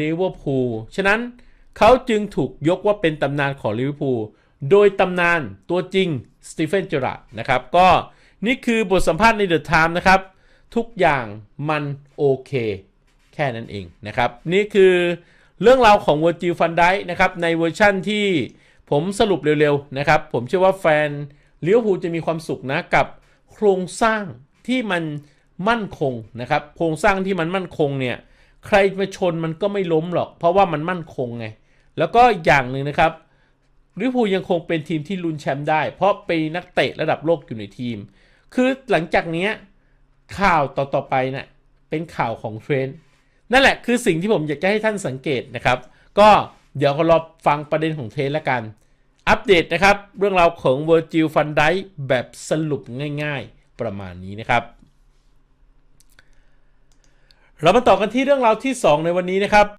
ลิเวอร์พูล ฉะนั้นเขาจึงถูกยกว่าเป็นตำนานของลิเวอร์พูล โดยตำนานตัวจริงสตีเฟนเจอราร์ดนะครับ ก็นี่คือบทสัมภาษณ์ในเดอะไทม์นะครับ ทุกอย่างมันโอเค แค่นั้นเองนะครับ นี่คือเรื่องราวของเวอร์จิลฟันไดนะครับในเวอร์ชั่นที่ผมสรุปเร็วๆนะครับ ผมเชื่อว่าแฟนลิเวอร์พูจะมีความสุขนะกับโครงสร้างที่มันมั่นคงนะครับ โครงสร้างที่มันมั่นคงเนี่ย ใครมาชนมันก็ไม่ล้มหรอก เพราะว่ามันมั่นคงไง แล้วก็อย่างหนึ่งนะครับลิเวอร์พูลยังคงเป็นทีมที่ลุ้นแชมป์ได้ เพราะเป็นนักเตะระดับโลกอยู่ในทีม คือหลังจากนี้ข่าวต่อๆไปเนะ่ะเป็นข่าวของเทรนด์นั่นแหละคือสิ่งที่ผมอยากจะให้ท่านสังเกตนะครับ ก็เดี๋ยวก็รอฟังประเด็นของเทรนด์แล้วกัน อัปเดตนะครับ เรื่องราวของ Virgil van Dijk แบบสรุปง่าย ๆ ประมาณนี้นะครับ เรามาต่อกันที่เรื่องราวที่ 2 ในวันนี้นะครับ